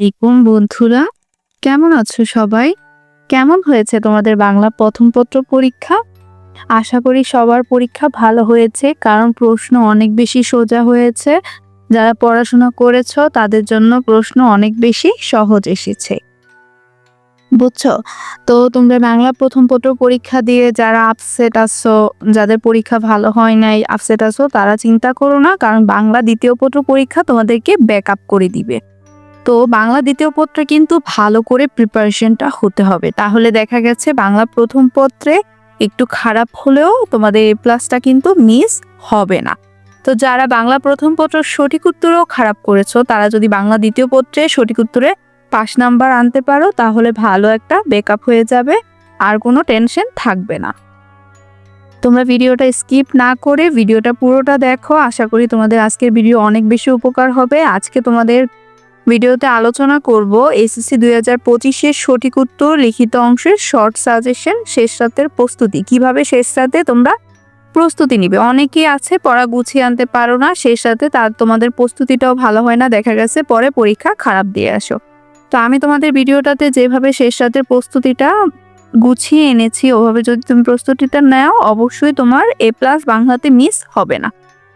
দেখুন বন্ধুরা, কেমন আছো সবাই? কেমন হয়েছে তোমাদের বাংলা প্রথম পত্র পরীক্ষা? আশা করি সবার পরীক্ষা ভালো হয়েছে, কারণ প্রশ্ন অনেক বেশি সোজা হয়েছে। যারা পড়াশোনা করেছ, তাদের জন্য প্রশ্ন অনেক বেশি সহজ এসেছে। বুঝছ? তো তোমরা বাংলা প্রথম পত্র পরীক্ষা দিয়ে যারা আপসেট আছো, যাদের পরীক্ষা ভালো হয় নাই আপসেট আসো তারা চিন্তা করো না, কারণ বাংলা দ্বিতীয় পত্র পরীক্ষা তোমাদেরকে ব্যাক আপ করে দিবে। তো বাংলা দ্বিতীয় পত্রে কিন্তু ভালো করে প্রিপারেশনটা হতে হবে। তাহলে দেখা গেছে বাংলা প্রথম পত্রে একটু খারাপ হলেও তোমাদের এ প্লাসটা কিন্তু মিস হবে না। তো যারা বাংলা প্রথম পত্র সঠিক উত্তরও খারাপ করেছ, তারা যদি বাংলা দ্বিতীয় পত্রে সঠিক উত্তরে পাঁচ নাম্বার আনতে পারো, তাহলে ভালো একটা বেকআপ হয়ে যাবে, আর কোনো টেনশন থাকবে না। তোমরা ভিডিওটা স্কিপ না করে ভিডিওটা পুরোটা দেখো, আশা করি তোমাদের আজকের ভিডিও অনেক বেশি উপকার হবে। আজকে তোমাদের ভিডিওতে আলোচনা করব এসএসসি দুই হাজার পঁচিশের সঠিক উত্তর, লিখিত অংশের শর্ট সাজেশন শেষ রাতের প্রস্তুতি। কীভাবে শেষ রাতে তোমরা প্রস্তুতি নিবে? অনেকেই আছে, পড়া গুছিয়ে আনতে পারো না, শেষ রাতে তার তোমাদের প্রস্তুতিটাও ভালো হয় না, দেখা গেছে পরে পরীক্ষা খারাপ দিয়ে আসো। তো আমি তোমাদের ভিডিওটাতে যেভাবে শেষ রাতের প্রস্তুতিটা গুছিয়ে এনেছি, ওভাবে যদি তুমি প্রস্তুতিটা নাও, অবশ্যই তোমার এ প্লাস বাংলাতে মিস হবে না।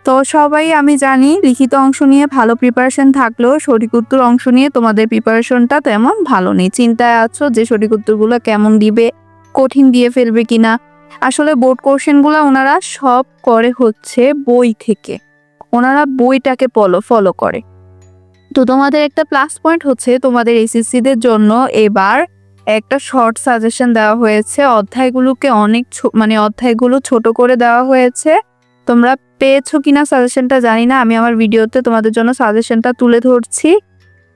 তো সবাই, আমি জানি লিখিত অংশ নিয়ে ভালো প্রিপারেশন থাকলেও সঠিক উত্তর অংশ নিয়ে তোমাদের প্রিপারেশনটা তেমন ভালো নেই। চিন্তায় আছো যে সঠিক উত্তরগুলো কেমন দিবে, কঠিন দিয়ে ফেলবে কিনা? আসলে বোর্ড কোশ্চেনগুলো ওনারা সব করে হচ্ছে বই থেকে। ওনারা বইটাকে ফলো ফলো করে। তো তোমাদের একটা প্লাস পয়েন্ট হচ্ছে তোমাদের এসএসসিদের জন্য এবার একটা শর্ট সাজেশন দেওয়া হয়েছে। অধ্যায়গুলোকে অনেক মানে অধ্যায়গুলো ছোট করে দেওয়া হয়েছে। তোমরা পেয়েছ কিনা সাজেশনটা জানি না আমি আমার ভিডিওতে তোমাদের জন্য সাজেশনটা তুলে ধরছি।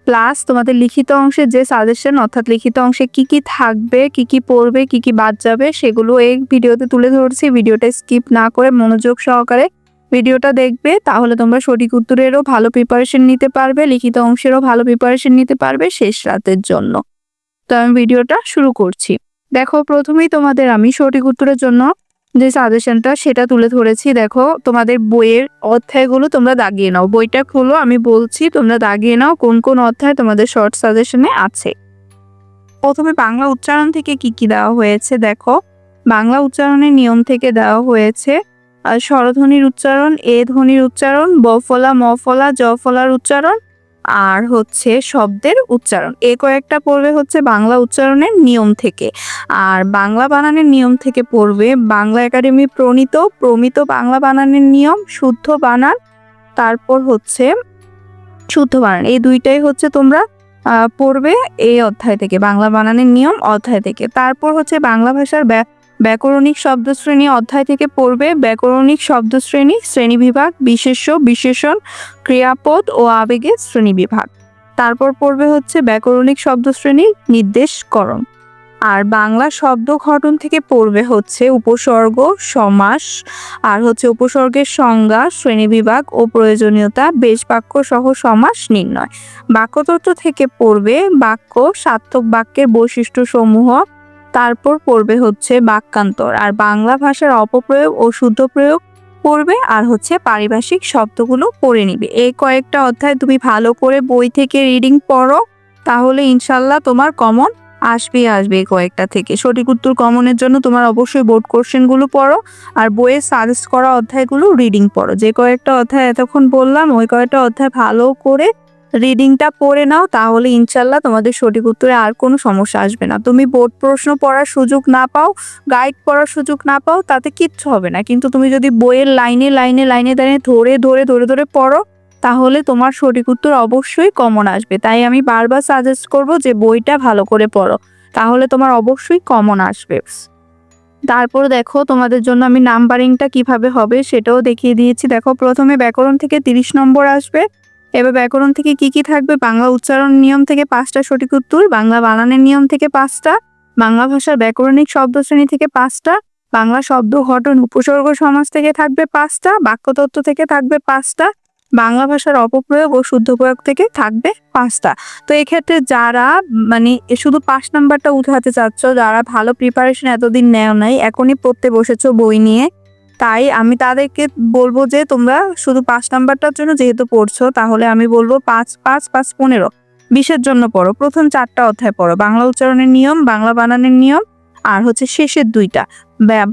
প্লাস তোমাদের লিখিত অংশে যে সাজেশন, অর্থাৎ লিখিত অংশে কি কি থাকবে, কি কি পড়বে, কি কি বাদ যাবে, সেগুলো এই ভিডিওতে তুলে ধরছি। ভিডিওটা স্কিপ না করে মনোযোগ সহকারে ভিডিওটা দেখবে, তাহলে তোমরা সঠিক উত্তরেরও ভালো প্রিপারেশন নিতে পারবে, লিখিত অংশেরও ভালো প্রিপারেশন নিতে পারবে শেষ রাতের জন্য। তো আমি ভিডিওটা শুরু করছি। দেখো, প্রথমেই তোমাদের আমি সঠিক উত্তরের জন্য যে সাজেশনটা সেটা তুলে ধরেছি। দেখো, তোমাদের বইয়ের অধ্যায়গুলো তোমরা দাগিয়ে নাও। বইটা খুলো, আমি বলছি তোমরা দাগিয়ে নাও কোন কোন অধ্যায় তোমাদের শর্ট সাজেশনে আছে। প্রথমে বাংলা উচ্চারণ থেকে কি কি দেওয়া হয়েছে? দেখো, বাংলা উচ্চারণের নিয়ম থেকে দেওয়া হয়েছে স্বরধ্বনির উচ্চারণ, এ ধ্বনির উচ্চারণ, ব ফলা বফলা মফলা জফলার উচ্চারণ আর হচ্ছে শব্দের উচ্চারণ। এ কয়েকটা পড়বে হচ্ছে বাংলা উচ্চারণের নিয়ম থেকে। আর বাংলা বানানের নিয়ম থেকে পড়বে, বাংলা একাডেমি প্রণীত, প্রমিত বাংলা বানানের নিয়ম, শুদ্ধ বানান, তারপর হচ্ছে শুদ্ধ বানান। এই দুইটাই হচ্ছে তোমরা পড়বে এই অধ্যায় থেকে, বাংলা বানানের নিয়ম অধ্যায় থেকে। তারপর হচ্ছে বাংলা ভাষার ব্যাকরণিক শব্দশ্রেণী অধ্যায় থেকে পড়বে ব্যাকরণিক শব্দশ্রেণী শ্রেণীবিভাগ বিশেষ্য, বিশেষণ, ক্রিয়াপদ ও আবেগের শ্রেণীবিভাগ তারপর পড়বে হচ্ছে ব্যাকরণিক শব্দশ্রেণী, নির্দেশকরণ। আর বাংলা শব্দ গঠন থেকে পড়বে হচ্ছে উপসর্গ, সমাস, আর হচ্ছে উপসর্গের সংজ্ঞা শ্রেণীবিভাগ ও প্রয়োজনীয়তা বেশ বাক্য সহ সমাস নির্ণয়। বাক্যতত্ত্ব থেকে পড়বে বাক্য, সার্থক বাক্যের বৈশিষ্ট্য সমূহ তারপর পড়বে হচ্ছে বাক্যান্তর। আর বাংলা ভাষার অপপ্রয়োগ ও শুদ্ধ প্রয়োগ পড়বে আর হচ্ছে পারিভাষিক শব্দগুলো পড়ে নিবে। এই কয়েকটা অধ্যায় তুমি ভালো করে বই থেকে রিডিং পড়ো, তাহলে ইনশাল্লাহ তোমার কমন আসবেই আসবে কয়েকটা থেকে। সঠিক উত্তর কমনের জন্য তোমার অবশ্যই বোর্ড কোশ্চেনগুলো পড়ো আর বইয়ে সাজেস্ট করা অধ্যায়গুলো রিডিং পড়ো। যে কয়েকটা অধ্যায় এতক্ষণ বললাম, ওই কয়েকটা অধ্যায় ভালো করে রিডিংটা পড়ে নাও, তাহলে ইনশাল্লাহ তোমাদের সঠিক উত্তরে আর কোনো সমস্যা আসবে না। তুমি বোর্ড প্রশ্ন পড়ার সুযোগ না পাও গাইড পড়ার সুযোগ না পাও, তাতে কিচ্ছু হবে না। কিন্তু তুমি যদি বইয়ের লাইনে লাইনে লাইনে লাইনে ধরে ধরে ধরে ধরে পড়ো, তাহলে তোমার সঠিক উত্তর অবশ্যই কমন আসবে। তাই আমি বারবার সাজেস্ট করব যে বইটা ভালো করে পড়ো, তাহলে তোমার অবশ্যই কমন আসবে। তারপর দেখো তোমাদের জন্য আমি নাম্বারিংটা কীভাবে হবে সেটাও দেখিয়ে দিয়েছি। দেখো প্রথমে ব্যাকরণ থেকে তিরিশ নম্বর আসবে। এবার ব্যাকরণ থেকে কি কি থাকবে? বাংলা উচ্চারণ নিয়ম থেকে পাঁচটা সঠিক উত্তর, বাংলা বানানের নিয়ম থেকে পাঁচটা, বাংলা ভাষার ব্যাকরণিক শব্দ শ্রেণি থেকে পাঁচটা, বাংলা শব্দ ঘটন উপসর্গ সমাজ থেকে থাকবে পাঁচটা, বাক্যতত্ত্ব থেকে থাকবে পাঁচটা, বাংলা ভাষার অপপ্রয়োগ ও শুদ্ধ প্রয়োগ থেকে থাকবে পাঁচটা। তো এক্ষেত্রে যারা মানে শুধু পাঁচ নাম্বারটা উঠাতে চাচ্ছ, যারা ভালো প্রিপারেশন এতদিন নেও নাই, এখনই পড়তে বসেছো বই নিয়ে তাই আমি তাদেরকে বলব যে তোমরা শুধু পাঁচ নাম্বারটার জন্য যেহেতু পড়ছো, তাহলে আমি বলব পাঁচ পাঁচ পাঁচ, পনেরো। বিশের জন্য পড়ো। প্রথম চারটা অধ্যায় পড়ো। বাংলা উচ্চারণের নিয়ম, বাংলা বানানের নিয়ম, আর হচ্ছে শেষের দুইটা।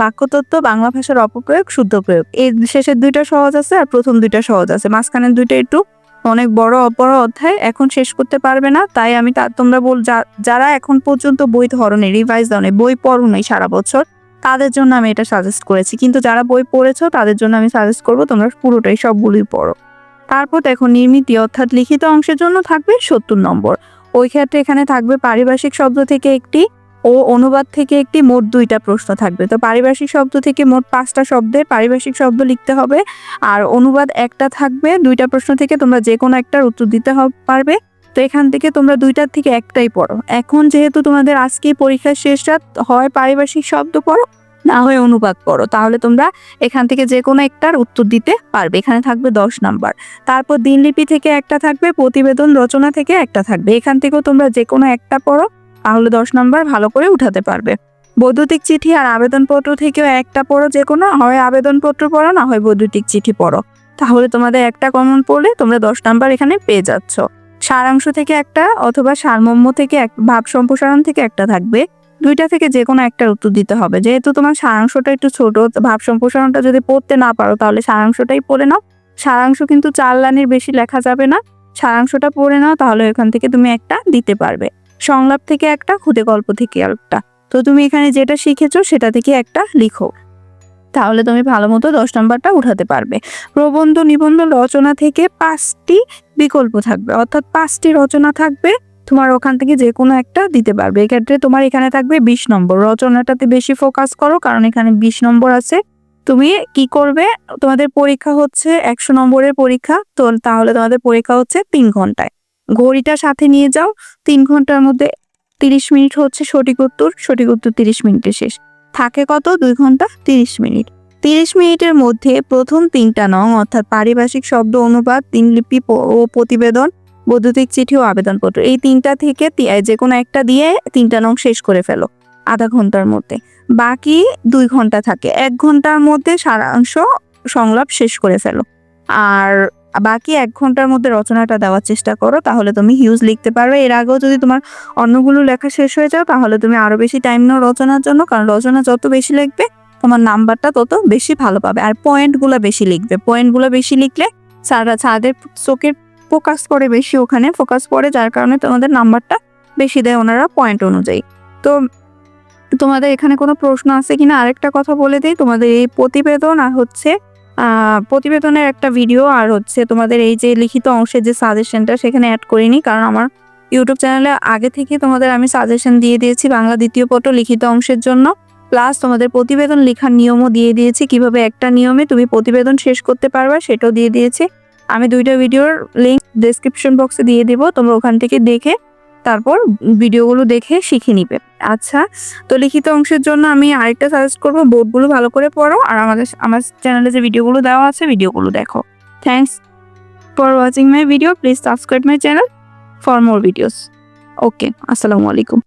বাক্যতত্ত্ব, বাংলা ভাষার অপপ্রয়োগ, শুদ্ধ প্রয়োগ। এই শেষের দুইটা সহজ আছে আর প্রথম দুইটা সহজ আছে। মাঝখানের দুইটা একটু অনেক বড় বড় অধ্যায় এখন শেষ করতে পারবে না। তাই আমি তা তোমরা বল যারা এখন পর্যন্ত বই ধরনের রিভাইজ দাও বই পড়ো নাই সারা বছর তাদের জন্য আমি এটা সাজেস্ট করেছি। কিন্তু যারা বই পড়েছো, তাদের জন্য আমি সাজেস্ট করব তোমরা পুরোটাই সবগুলোই পড়ো। তারপর দেখো, নির্মিতি অর্থাৎ লিখিত অংশের জন্য থাকবে সত্তর নম্বর। ওই ক্ষেত্রে এখানে থাকবে পারিভাষিক শব্দ থেকে একটি ও অনুবাদ থেকে একটি মোট দুইটা প্রশ্ন থাকবে। তো পারিভাষিক শব্দ থেকে মোট পাঁচটা শব্দের পারিভাষিক শব্দ লিখতে হবে। আর অনুবাদ একটা থাকবে, দুইটা প্রশ্ন থেকে তোমরা যে কোনো একটার উত্তর দিতে পারবে। তো এখান থেকে তোমরা দুইটার থেকে একটাই পড়ো। এখন যেহেতু তোমাদের আজকে পরীক্ষার শেষ রাত, হয় পারিভাষিক শব্দ পড়ো, না হয় অনুবাদ পড়ো, তাহলে তোমরা এখান থেকে যে কোনো একটার উত্তর দিতে পারবে। এখানে থাকবে দশ নাম্বার। তারপর দিনলিপি থেকে একটা থাকবে, প্রতিবেদন রচনা থেকে একটা থাকবে। এখান থেকেও তোমরা যে কোনো একটা পড়ো, তাহলে দশ নাম্বার ভালো করে উঠাতে পারবে। বৈদ্যুতিক চিঠি আর আবেদনপত্র থেকেও একটা পড়ো যে কোনো হয় আবেদনপত্র পড়ো, না হয় বৈদ্যুতিক চিঠি পড়ো। তাহলে তোমাদের একটা কমন পড়লে তোমরা দশ নাম্বার এখানে পেয়ে যাচ্ছ। সারাংশ থেকে একটা অথবা সারমর্ম থেকে এক, ভাব সম্প্রসারণ থেকে একটা থাকবে। দুইটা থেকে যে কোনো একটার উত্তর দিতে হবে। যেহেতু তোমার সারাংশটা একটু ছোট, ভাব সম্প্রসারণটা যদি পড়তে না পারো তাহলে সারাংশটাই পড়ে নাও। সারাংশ কিন্তু চার লাইনের বেশি লেখা যাবে না। সারাংশটা পড়ে নাও তাহলে এখান থেকে তুমি একটা দিতে পারবে। সংলাপ থেকে একটা, খুদে গল্প থেকে একটা তো তুমি এখানে যেটা শিখেছো সেটা থেকে একটা লিখো। তাহলে তুমি ভালো মতো দশ নম্বরটা উঠাতে পারবে। প্রবন্ধ নিবন্ধ রচনা থেকে পাঁচটি বিকল্প থাকবে। অর্থাৎ পাঁচটি রচনা থাকবে, তোমার ওখান থেকে যে কোনো একটা দিতে পারবে। এক্ষেত্রে তোমার এখানে থাকবে বিশ নম্বর। রচনাটাতে বেশি ফোকাস করো, কারণ এখানে বিশ নম্বর আছে। তুমি কি করবে? তোমাদের পরীক্ষা হচ্ছে একশো নম্বরের পরীক্ষা, তো তাহলে তোমাদের পরীক্ষা হচ্ছে তিন ঘন্টায়। ঘড়িটা সাথে নিয়ে যাও। তিন ঘণ্টার মধ্যে তিরিশ মিনিট হচ্ছে সঠিক উত্তর সঠিক উত্তর তিরিশ মিনিটে শেষ। থাকে কত? দুই ঘণ্টা তিরিশ মিনিট। তিরিশ মিনিটের মধ্যে প্রথম তিনটা নং, অর্থাৎ পারিভাষিক শব্দ অনুবাদ দিনলিপি প- ও প্রতিবেদন, বৈদ্যুতিক চিঠি ও আবেদনপত্র, এই তিনটা থেকে যে কোনো একটা দিয়ে তিনটা নং শেষ করে ফেলো আধা ঘণ্টার মধ্যে। বাকি দুই ঘণ্টা থাকে। এক ঘণ্টার মধ্যে সারাংশ সংলাপ শেষ করে ফেলো। আর বাকি এক ঘণ্টার মধ্যে রচনাটা দেওয়ার চেষ্টা করো, তাহলে তুমি হিউজ লিখতে পারবে। এর আগেও যদি তোমার অন্যগুলো লেখা শেষ হয়ে যাও, তাহলে তুমি আরও বেশি টাইম নাও রচনার জন্য, কারণ রচনা যত বেশি লিখবে, তোমার নাম্বারটা তত বেশি ভালো পাবে। আর পয়েন্টগুলো বেশি লিখবে। পয়েন্টগুলো বেশি লিখলে স্যাররা ছাদের চোখের ফোকাস করে বেশি ওখানে ফোকাস করে, যার কারণে তোমাদের নাম্বারটা বেশি দেয় ওনারা পয়েন্ট অনুযায়ী। তো তোমাদের এখানে কোনো প্রশ্ন আছে কিনা? আরেকটা কথা বলে দিই, তোমাদের এই প্রতিবেদন আর হচ্ছে প্রতিবেদনের একটা ভিডিও আর হচ্ছে তোমাদের এই যে লিখিত অংশের যে সাজেশনটা সেখানে অ্যাড করিনি, কারণ আমার ইউটিউব চ্যানেলে আগে থেকে তোমাদের আমি সাজেশন দিয়ে দিয়েছি বাংলা দ্বিতীয় পত্র লিখিত অংশের জন্য। প্লাস তোমাদের প্রতিবেদন লেখার নিয়মও দিয়ে দিয়েছি, কীভাবে একটা নিয়মে তুমি প্রতিবেদন শেষ করতে পারবা সেটাও দিয়ে দিয়েছি। আমি দুইটা ভিডিওর লিঙ্ক ডেসক্রিপশন বক্সে দিয়ে দেবো, তোমরা ওখান থেকে দেখে তারপর ভিডিওগুলো দেখে শিখে নিবে। আচ্ছা তো লিখিত অংশের জন্য আমি আরেকটা সাজেস্ট করব বোর্ডগুলো ভালো করে পড়ো আর আমাদের, আমার চ্যানেলে যে ভিডিওগুলো দেওয়া আছে ভিডিওগুলো দেখো। Thanks for watching my video please subscribe my channel for more videos okay আসসালামু আলাইকুম।